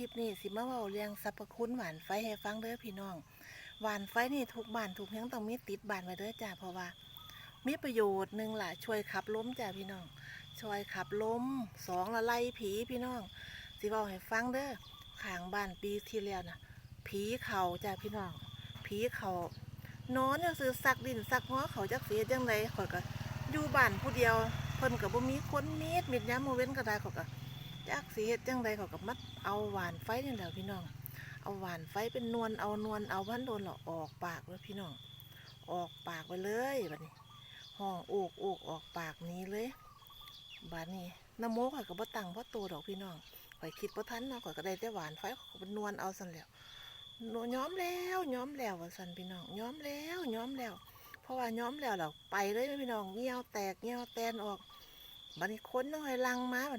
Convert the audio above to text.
ลิปนี้สิมาเว้าเรื่องสรรพคุณหวานไฟให้ฟังเด้อพี่น้อง หวานไฟนี่ทุกบ้านทุกเฮียงต้องมีติดบ้านไว้เด้อจ้าเพราะว่า มีประโยชน์หนึ่งล่ะช่วยขับล้มจ้าพี่น้อง ช่วยขับล้มสองละไล่ผีพี่น้องสิเว้าให้ฟังเด้อข้างบ้านปีที่แล้วน่ะผีเขาจ้าพี่น้อง ผีเขานอนจังซื้อซักดินซักหัวเขาจักเสียจังไดข่อยก็อยู่บ้านผู้เดียวเพิ่นก็บ่มีคนมีดมิดยามมื้อเว้นก็ได้ข่อยก็ จักสิเฮ็ดจังไดข่อยก็มัดเอาหวานไฟนี่แหละพี่น้อง เอาหวานไฟเป็นนวลเอานวลเอาพันโดนหรอออกปากเลยพี่น้อง ออกปากไปเลยบัดนี้ห้องโอกโอกออกปากนี้เลยบัดนี้น้ำโมข่อยก็บ่ตังเพราะโตดอกพี่น้องข่อยคิดบ่ทันเนาะข่อยก็ได้แต่หวานไฟข่อยเป็นนวลเอาซั่นแล้วหนูย้อมแล้วย้อมแล้วว่าสันพี่น้องย้อมแล้วย้อมแล้วเพราะว่าย้อมแล้วเราไปเลยพี่น้องเงี้ยวแตกเงี้ยวแตนออกบัดนี้คนต้องให้ลังมาบัด